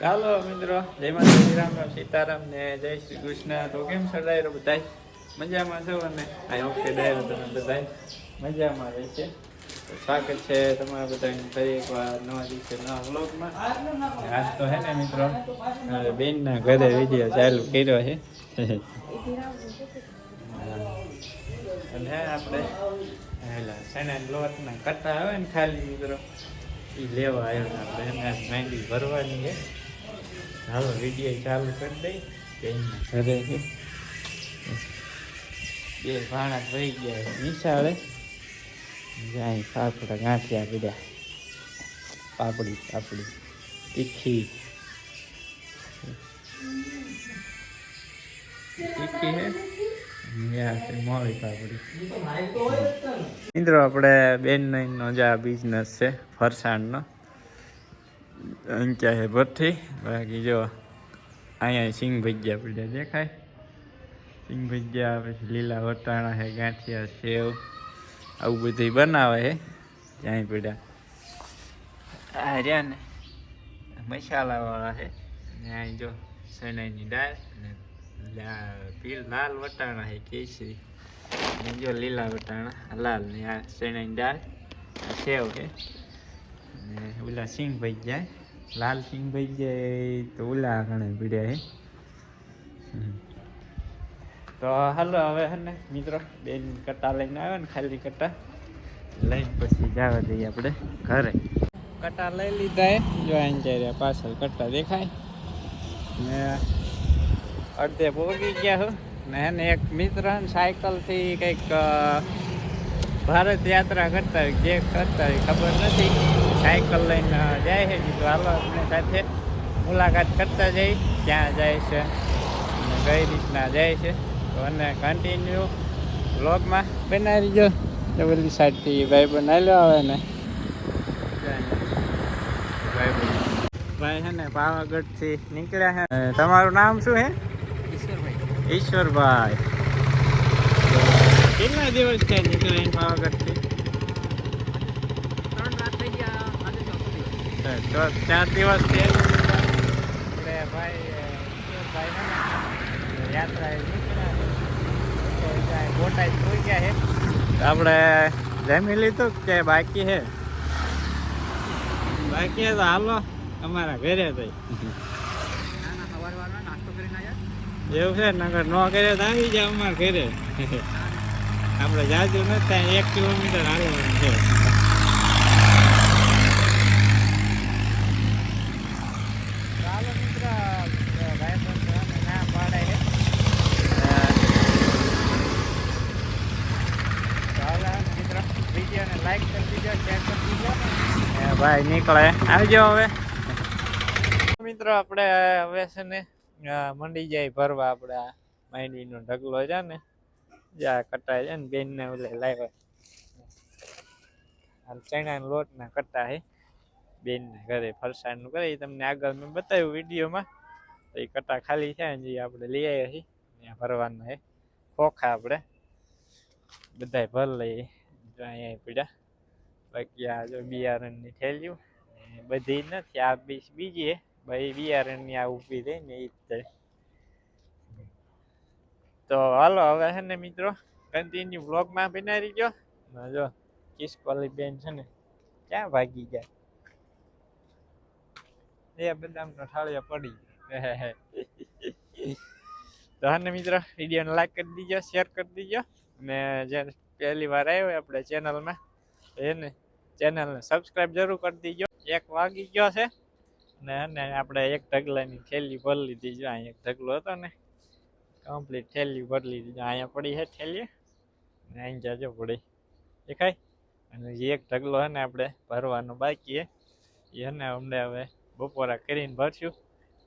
ચાલો મિત્રો, જય માતા રામ રામ, સીતારામ ને જય શ્રી કૃષ્ણ. તો કેમ છો ડાયરો બધાય? મજામાં છો અને આઈ હોપ કે ડાયરો તમે બધાય મજામાં રહે છે. સ્વાગત છે તમારા બધા ફરી એકવાર નવા દિવસે નવા વ્લોગમાં. આજ તો હે ને મિત્રો બેનના ઘરે વીડિયો ચાલુ કર્યો છે. અને આપણે, હેલા, શેના લોટના કટા આવે ને ખાલી મિત્રો એ લેવા આવ્યો આપણે એને મહેંદી ભરવાની છે. હાલો વીડિયો ચાલુ કરી દઈ બેનના ઘરે બે ભાણા થઈ ગયા છે. નિશાળે. જાય પાપડા ગાંઠિયા પીડ્યા પાપડી પાપડી. તીખી. તીખી હે? યા પાપડી. મિત્રો આપણે બેન નો જે આ બિઝનેસ છે ફરસાણનો. અંક્યા છે ભઠ્ઠી બાકી જો અહીંયા સિંગ ભજીયા પીડ્યા દેખાય સિંગ ભજીયા પછી લીલા વટાણા છે ગાંઠિયા સેવ આવું બધું બનાવે છે ત્યાં પડ્યા આ રહ્યા ને મસાલાવાળા છે ને અહીં જો સણાની દાળ અને લા- પીળ લાલ વટાણા છે કેસરી ને જો લીલા વટાણા લાલ ને આ સણાની દાળ સેવ છે ને ઓલા સિંગ જાય લાલ સિંહભાઈ જાય તો ઓલા ઘણા પીડ્યા હે. તો હાલો હવે હે ને મિત્રો, બેન કટ્ટા લઈને આવ્યો ને ખાલી કટ્ટા. લઈને પછી જવા દઈએ આપણે ઘરે. કટ્ટા લઈ લીધા હે. જો જઈ રહ્યા, પાછળ કટ્ટા દેખાય. ને અડધે પહોંચી ગયા હું. ને એને એક મિત્ર સાયકલથી કંઈક ભારત યાત્રા કરતા હોય, જે કરતા હોય, ખબર નથી. સાયકલ લઈને જાય છે. કીધું હાલો આપણે સાથે મુલાકાત કરતા જઈ. ક્યાં જાય છે. અને કઈ રીતના જાય છે. તો અને કન્ટિન્યુ બ્લોગમાં બનાવી જો પેલી સાઈડથી ભાઈ બનાવી લો આવે ને. ભાઈ છે ને પાવાગઢથી નીકળ્યા છે. તમારું નામ શું છે? ઈશ્વરભાઈ. કેટલા દિવસ છે નીકળ્યા પાવાગઢથી? તો ચાર દિવસ છે. એટલે ભાઈ ભાઈ યાત્રા બોટાદ જોઈ ગયા છે. આપણે જમી લીધું કે બાકી છે? બાકી છે તો હાલો અમારા ઘરે થઈ એવું છે નગર નો કરે તો આવી જાય અમારા ઘરે. આપણે જાજુ નથી ત્યાં એક કિલોમીટર હાલવાનું છે ચાલો મિત્ર ભાઈ બંધ ના પાડે છે ચાલો મિત્ર વિડીયોને લાઈક કરી દીજો શેર કરી દીજો એ ભાઈ, નીકળે. આવજો હવે. મિત્રો, આપણે હવે છે ને મંડી જાય ભરવા આપણે આ માંડવીનો ઢગલો છે ને જ્યાં કટાય છે ને, બેનને ઓલે લાવ્યા. હાલ ચણાનો લોટના કટ્ટા છે. બેનને ઘરે ફરસાણનું કરે ઈ તમને આગળ મેં બતાવ્યું વિડીયોમાં. તો એ કટા ખાલી છે ને, જે આપણે લઈ આવ્યા છીએ. ત્યાં ભરવાના છે. ખોખા આપણે. બધાય ભર લઈએ. અહીંયા પીડા. બાકી આ જો બિયારણની થેલીઓ બધી નથી, આ બીજી ભાઈ બિયારણની આ ઊભી રહી ને એ જ તો હાલો, હવે છે ને મિત્રો કન્ટિન્યુ બ્લોગમાં બનાવી ગયો. જો કિસકોલી બેન છે ને, ક્યાં ભાગી ગયા? એ બદામનો ઠાળિયો પડી. તો હા મિત્રો, વિડીયોને લાઈક કરી દીજો શેર કરી દીજો. અને જે પહેલી વાર આવ્યો આપણે ચેનલમાં એને ચેનલને સબસ્ક્રાઈબ જરૂર કરી દીજો. એક વાગી ગયો છે. ને અને આપણે એક ઢગલાની થેલી ભરી લીધી જો અહીંયા એક ઢગલો હતો ને. કમ્પ્લીટ થેલી ભરી લીધી અહીંયા પડી છે થેલી. ને અહીં જાજો પડી દેખાય? અને જે એક ઢગલો છે ને આપણે ભરવાનો બાકી એ હે અમને હવે બપોરા કરીને ભરશું.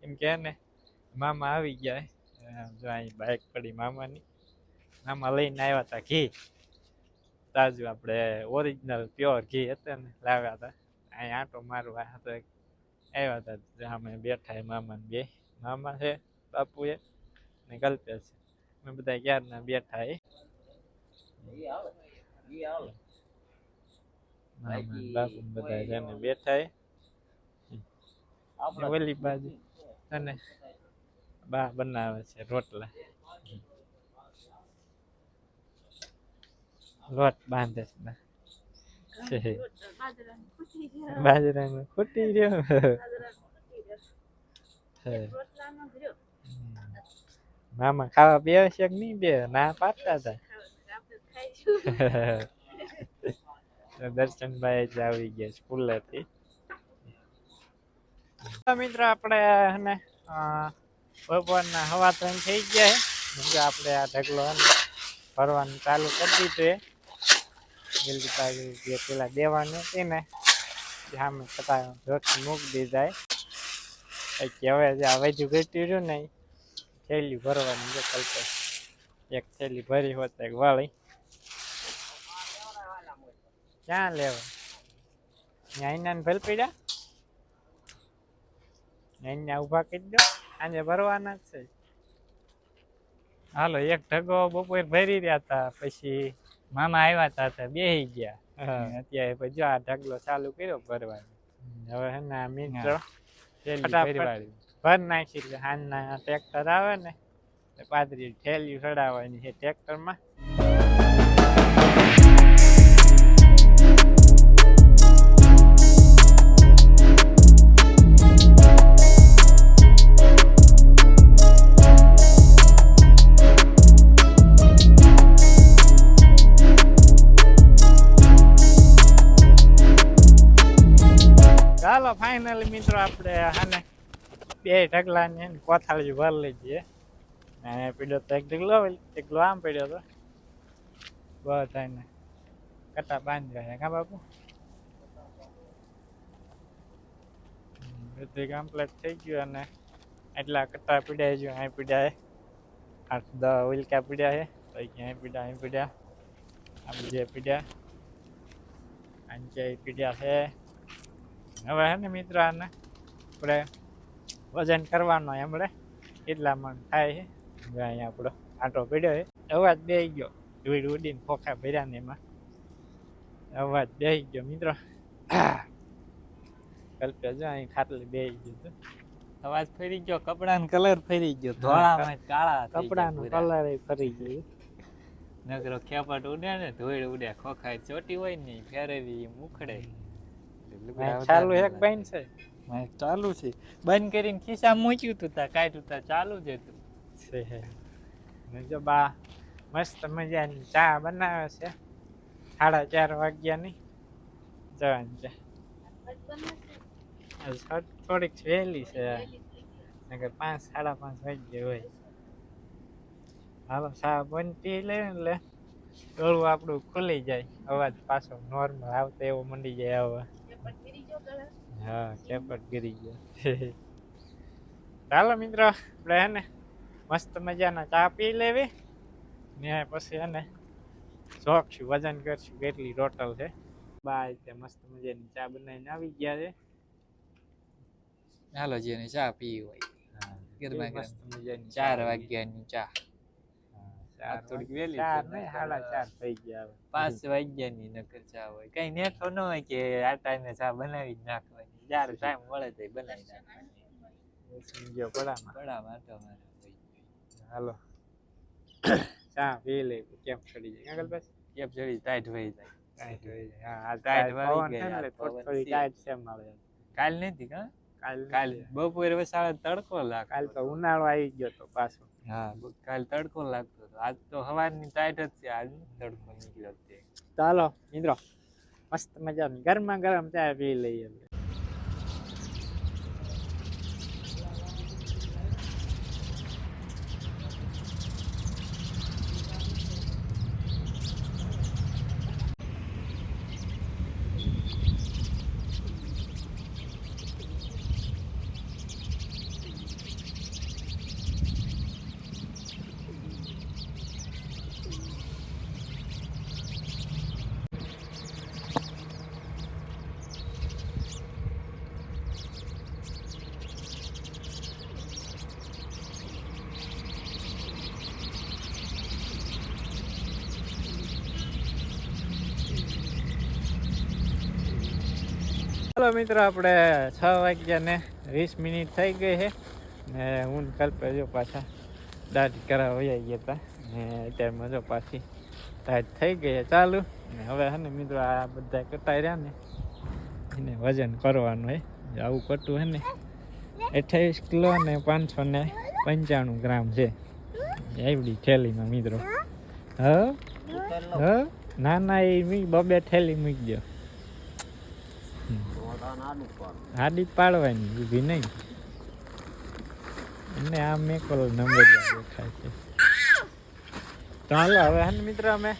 કેમ કે ને, મામા આવી ગયા. જો અહીં બાઇક પડી મામાની. મામા લઈને આવ્યા હતા ઘી. તાજું આપણે ઓરિજિનલ પ્યોર ઘી હતા ને લાવ્યા હતા. અહીંયા આંટો મારવા હતો. એક આવ્યા હતા સામે બેઠા મામા બે. મામા છે બાપુ એ ને કલ્પેશ છે. અમે બધા ક્યારના બેઠા એ. બાપુ બધા છે ને બેઠા એ. ઓલી બાજુ અને બા બનાવે છે રોટલા. લોટ બાંધે છે ને. બાજરાનું ખૂટી રહ્યો. છે. મામા ખાવા બે છે કે નહીં બે? ના પાડતા હતા દર્શનભાઈ જ આવી ગયા સ્કૂલેથી. મિત્રો આપણે અ, બપોરના હવા ત્રણ થઈ ગયા છે. આપણે આ ઢગલો ભરવાનું ચાલુ કરી દીધું છે જલ્દી પાછી જે પેલા દેવાનું તેને સામે છતાં રોટલી મૂકી દીધા છે કે હવે જે આ વજુ ઘટ્યું રહ્યું ને થેલી ભરવાની જો કલ્પે એક થેલી ભરી હોત એક વાળી. ક્યાં લેવા? ત્યાં ને ભલ પીડા અહીંયા ઊભા કરી દો. આજે ભરવાના જ છે. હાલો, એક ઢગો બપોર ભરી રહ્યા હતા, પછી મામા આવ્યા હતા તો બેસી ગયા. અત્યારે પછી જો આ ઢગલો ચાલુ કર્યો ભરવાનો. હવે હે ને મિત્રો ભર નાખી એટલે હાલના ટ્રેક્ટર આવે ને પાદરી થેલી ચડાવવાની છે ટ્રેક્ટરમાં. આપણે હાને બે ઢગલા ને કોથાળી ભરી લઈ જઈએ અને પીડ્યો તો એક ઢગલો એકલો આમ પડ્યો તો. બધાને કટા બાંધ્યા કા બાપુ? બધું કમ્પ્લીટ થઈ ગયું અને એટલા કટા પીડ્યા છે અહીં પીડ્યા આઠ દસ ઉલકા પીડ્યા છે તો ક્યાંય પીડ્યા અહીં પીડ્યા આમ જે પીડ્યા અહીં પીડ્યા છે. હવે હે ને મિત્રો આને આપણે વજન કરવાનો એમણે એટલા મણ થાય છે. અહીંયા આપણો આટો પડ્યો છે. અવાજ બે ગયો. ધૂળ ઉડીને ખોખા ભર્યા ને એમાં. અવાજ બે ગયો મિત્રો. કલ્પે જો અહીં ખાટલી બે ગયું હતું અવાજ ફરી ગયો કપડાનો કલર ફરી ગયો. ધોળામાં કાળા કપડાનો કલર ફરી ગયો. નકરો ખેપટ ઉડે ને ધોળ ઉડે. ખોખાય ચોટી હોય ને ફેરવી મુખડે ચાલુ એક બાઈન છે. ચાલુ છે. બંધ કરીને ખિસ્સા મૂક્યું તું તા, કાઢ્યું તા, ચાલુ જ હતું. છે જો બા, મસ્ત મજાની ચા બનાવે છે. સાડા ચાર વાગ્યાની. જવાની છે. થોડીક વહેલી છે. નગર પાંચ, સાડા પાંચ વાગ્યે હોય. હાલો, ચા બનતી લે એટલે ગળું આપણું ખુલી જાય. અવાજ પાછો નોર્મલ આવતો એવો મંડી જાય હવે હા કેપટ ગીરી ગયો. ચાલો મિત્રો આપણે હે ને મસ્ત મજાના ચા પી લેવી. ને પછી હે ને જોખશું વજન કરશું કેટલી ટોટલ છે. બાય તે મસ્ત મજાની ચા બનાવીને આવી ગયા છે. હાલો જેને ચા પી હોય. ગરમા ગરમ. ચાર વાગ્યાની ચા. ચાર થોડીક વહેલી ચાર નહીં સાડા ચાર થઈ ગયા પાંચ પાંચ વાગ્યાની નકર ચા હોય. કઈ નેઠો ન હોય કે આ ટાઈમે ચા બનાવી જ નાખવાની. જયારે ટાઈમ મળે તો બનાવી નાખવાની. ગયો પડામાં. બડા માટો મારે હાલો. ચા પી લે કેમ ચડી જાય? આગળ બસ કેપ ચડી ટાઈટ વહી જાય. ટાઈટ હોય જાય. હા ટાઈટ ને થોડી ગઈ, થોડી ટાઈટ છે મળે કાલ નથી કા? કાલ બપોરે વસાળે તડકો લાગ કાલ તો ઉનાળો આવી ગયો તો પાછો. હા કાલ તડકો લાગતો આજ તો હવાની ટાઈટ જ છે, આજ તડકો નીકળ્યો છે. ચાલો, મિત્રો, મસ્ત મજાની, ગરમા ગરમ ચા પી લઈએ. ચાલો મિત્રો, આપણે છ વાગ્યા ને વીસ મિનિટ થઈ ગઈ છે. ને હું કાલ જો પાછા દાઢ કરાવવા વયા ગયા હતા. ને અત્યારમાં જો પાછી દાઢ થઈ ગઈ ચાલુ. ને હવે હે ને મિત્રો, આ બધા કટાઈ રહ્યા ને, એને વજન કરવાનું હે આવું કટું હે ને, અઠ્યાવીસ કિલો ને પાંચસો ને પંચાણું ગ્રામ છે. એવડી થેલીમાં મિત્રો. હ? ના ના, એ બબે થેલી મૂકી દો આડી પાડવાની, ઊભી નહીં. અને આ મેકોલ નંબર દેખાય છે. હાલો, હવે હે મિત્ર, અમે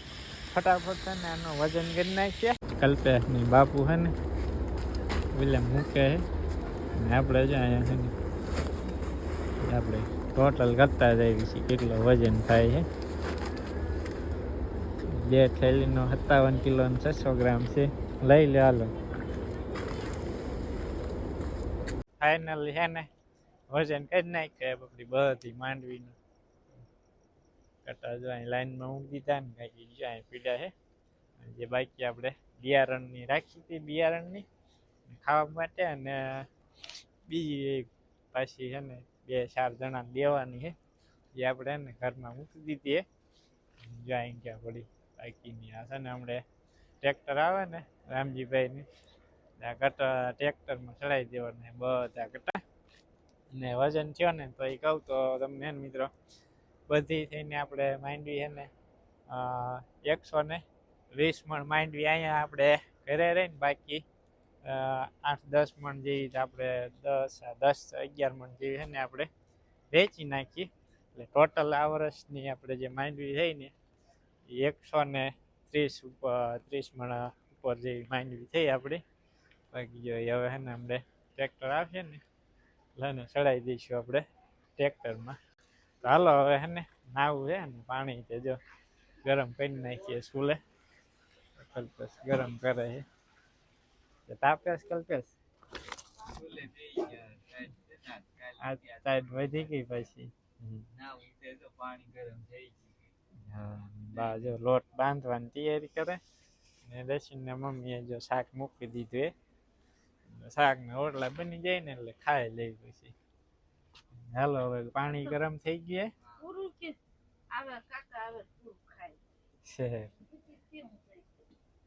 ફટાફટ છે ને આનું વજન કરી નાખીએ. કલ્પેશની બાપુ હે ને, ઓલે મૂકે હે. ને આપણે જ અહીંયા હે આપણે ટોટલ કરતા જઈએ છીએ, કેટલો વજન થાય છે બે થેલીનો સત્તાવન કિલો છસો ગ્રામ છે. લઈ લે, હાલો. ફાઇનલી છે ને, વજન કરી નાખે બધી બધી માંડવીનું. કટા જો અહીં લાઈનમાં મૂકી દીધા ને, કાંઈ જો અહીં પીડા છે જે બાકી આપણે બિયારણની રાખી હતી, બિયારણની ખાવા માટે અને બીજી પાછી છે ને, બે ચાર જણા દેવાની છે એ આપણે એને ઘરમાં મૂકી દીધી છે જો અહીં ક્યાં પડી બાકીની આ છે ને, હમણાં ટ્રેક્ટર આવે ને, રામજીભાઈની કટા ટ્રેક્ટરમાં ચડાવી દેવાના બધા કટા ને વજન થયો ને તો એ કહું તો તમને મિત્રો, બધી થઈને આપણે માંડવી છે ને એકસો ને વીસ મણ માંડવી અહીંયા આપણે ઘરે રહીને બાકી આઠ, દસ મણ જેવી આપણે દસ દસ, અગિયાર મણ જેવી છે ને આપણે વેચી નાખી. એટલે ટોટલ આ વર્ષની આપણે જે માંડવી થઈ ને એકસો ને ત્રીસ ઉપર ત્રીસ મણ ઉપર જેવી માંડવી થઈ આપણી. બાકી ગયો હવે હે ને આપણે ટ્રેક્ટર આવશે ને લઈને ચડાવી દઈશું આપણે ટ્રેક્ટરમાં તો હાલો હવે હે ને નાવું છે ને પાણી તે જો ગરમ કરી નાખીએ સ્કૂલે. કલ્પેશ ગરમ કરે છે. તે તાપેશ કલ્પેશ? આ સાઈડ વધી ગઈ પછી. પાણી ગરમ થઈ ગયું. હા બા જો લોટ બાંધવાની તૈયારી કરે. ને દર્શન ને મમ્મીએ જો શાક મૂકી દીધું એ શાક ને ઓટલા બની જાય ને એટલે ખાઈ લઈ પછી. હાલો હવે પાણી ગરમ થઈ ગયે?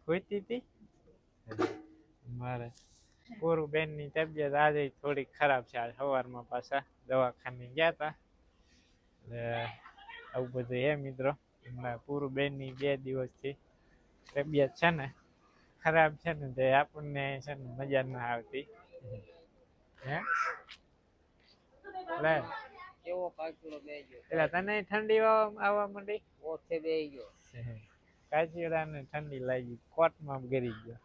હોતી હતી મારે પૂરું બેનની તબિયત આજે થોડી ખરાબ છે. આજ સવારમાં પાછા દવાખાને ગયા હતા આવું બધું હે મિત્રો. હમણાં પૂરું બેનની બે દિવસથી તબિયત છે ને ખરાબ છે ને તે આપણને છે ને મજા ના આવતી. હે? લે. કેવો કાચુડો બે ગયો એટલે તને ઠંડી આવવા માંડી? ઓછે બે ગયો કાચીડાને ઠંડી લાગી. કોટમાં ગરી ગયો.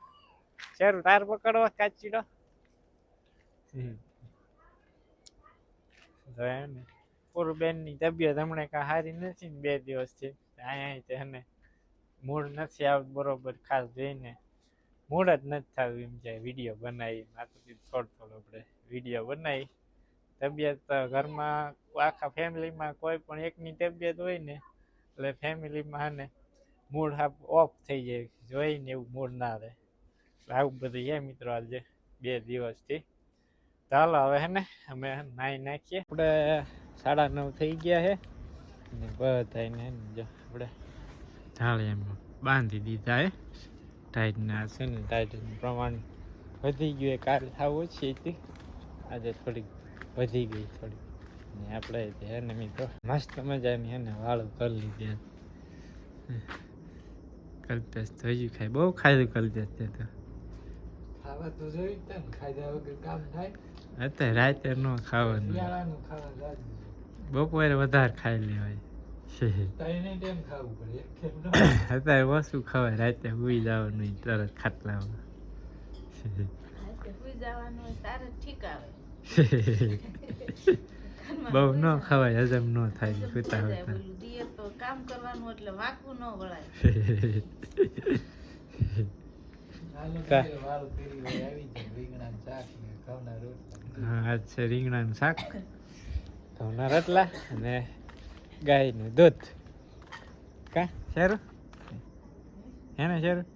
શરૂ તાર પકડવા કાચીડો? એમ ને પૂર્વબેનની તબિયત હમણાં કાંઈ સારી નથી ને બે દિવસથી. અહીંયા તે હને મૂડ નથી આવતું બરોબર ખાસ જોઈને. મૂડ જ નથી થતું એમ છે વીડિયો બનાવી માથું થોડો થોડો આપણે વીડિયો બનાવી તબિયત ઘરમાં આખા ફેમિલીમાં કોઈ પણ એકની તબિયત હોય ને, એટલે ફેમિલીમાં ને મૂડ હાફ ઓફ થઈ જાય જોઈને એવું મૂડ ના રહે. એટલે આવું બધું છે મિત્રો આજે, બે દિવસથી. ચાલો હવે હે ને, અમે નાહી નાખીએ. આપણે સાડા નવ થઈ ગયા છે ને બધાને જો આપણે ચાલે એમ બાંધી દીધા હે. ટાઈટના છે ને ટાઈટનું પ્રમાણ વધી ગયું એ કાલે થાવ ઓછી હતી. આજે થોડીક વધી ગઈ થોડી ને આપણે હે ને મિત્રો મસ્ત મજાની હે ને વાળું કરી લીધી કલ્પેશ હજી ખાય. બહુ ખાધું કલ્પેશ તે તો. ખાવા તો જોઈ જ ને ખાધા વગર કામ થાય. અત્યારે રાતે ન ખાવાનું. બપોરે વધારે ખાઈ લેવાય. ત્રણે ટાઈમ ખાવું પડે એક કેમ ન અત્યારે ઓછું ખવાય રાતે સુઈ જવાનું તરત ખાટલામાં બહુ ન. ખવાય હજમ ન થાય સુતા. હોતા કામ કરવાનું એટલે વાંકું ન વળાય હાલો કા- ઘરે વાળું કરી હોય આવી જાય રીંગણાનું શાક ને હા આજ છે રીંગણાનું શાક ઘઉંના રોટલા અને ગાયનું દૂધ. કા? શેરું? હે ને શેરું?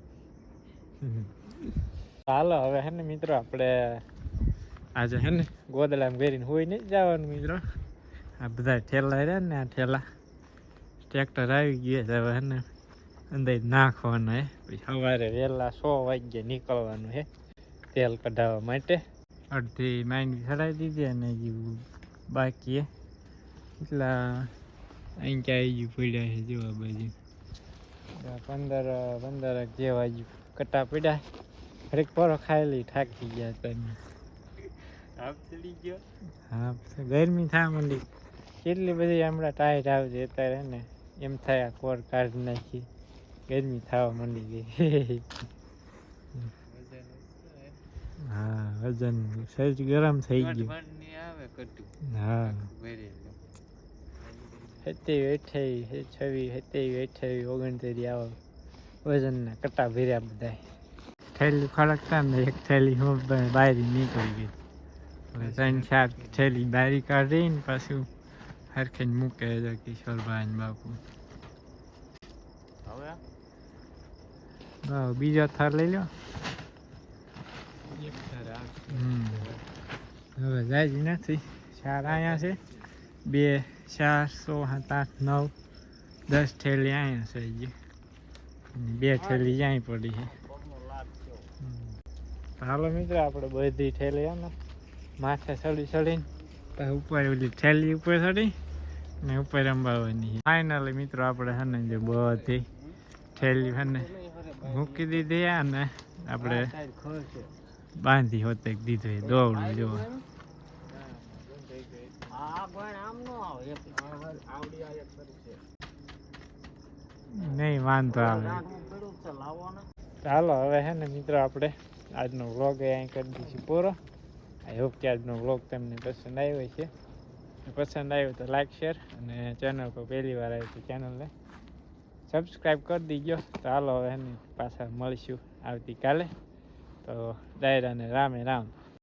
ચાલો હવે હે ને મિત્રો આપણે આજે હે ને ગોદલામ ઘેરીને હોય નહીં જવાનું મિત્રો. આ બધા ઠેલા રહ્યા ને આ ઠેલા. ટ્રેક્ટર આવી ગયા છે હવે હે ને. અંદર નાખવાના હે. પછી સવારે વહેલા સો વાગ્યે નીકળવાનું હે તેલ કઢાવવા માટે. અડધી માંડવી ચડાવી દીધી અને બાકી એટલા અહીં ક્યાં આવી પડ્યા છે જોવા બાજુ. પંદર પંદર જેવા જ કટા પડ્યા હરેક પરો ખાયેલી થાકી ગયા તમે ગયો? હા ગરમી થવા માંડી. કેટલી બધી હમણાં ટાઈટ આવશે અત્યારે ને? એમ થાય આ કોર કાઢી નાખી. ગરમી થવા માંડી ગઈ. હા વજન. શરીર ગરમ થઈ ગયું. ની આવે કટુ. હા. સત્યાવી અઠ્યાવી છવ્વીસ સત્યાવી અઠ્યાવી ઓગણતેરી આવો. વજનના કટા ભર્યા બધા થેલી ખડકતા ને એક થેલી હું બારી નીકળી ગઈ. હવે ત્રણ ચાર થેલી બારી કાઢીને પાછું હરખીને મૂકે છે કિશોરભાઈ બાપુ. હવે? બીજો થાર લઈ લો હવે જાય નથી. ચાર અહીંયા છે. બે ચાર સો સાત આઠ નવ દસ થેલી છે હજી. અને બે થેલી અહીં પડી છે. હાલો મિત્રો આપણે બધી થેલી ને માથે ચડી ચડીને ઉપર ઓલી થેલી ઉપર ચડી ને ઉપર અંબાવાની ફાઇનલી મિત્રો આપણે હને જે બધી થેલી હને મૂકી દીધી અને આપણે બાંધી હોતે દીધું દોડું જો નહીં વાંધો આવે. ચાલો હવે હે ને મિત્રો આપણે આજનો વ્લોગ અહીં કરી દઈશું પૂરો. આઈ હોપ કે આજનો વ્લોગ તમને પસંદ આવ્યો છે પસંદ આવ્યો તો લાઈક શેર અને ચેનલ પર પહેલી વાર આવી તો ચેનલને સબસ્ક્રાઈબ કરી દીજો. તો હાલો હવે એની પાછા મળીશું આવતીકાલે. તો ડાયરાને રામે રામ.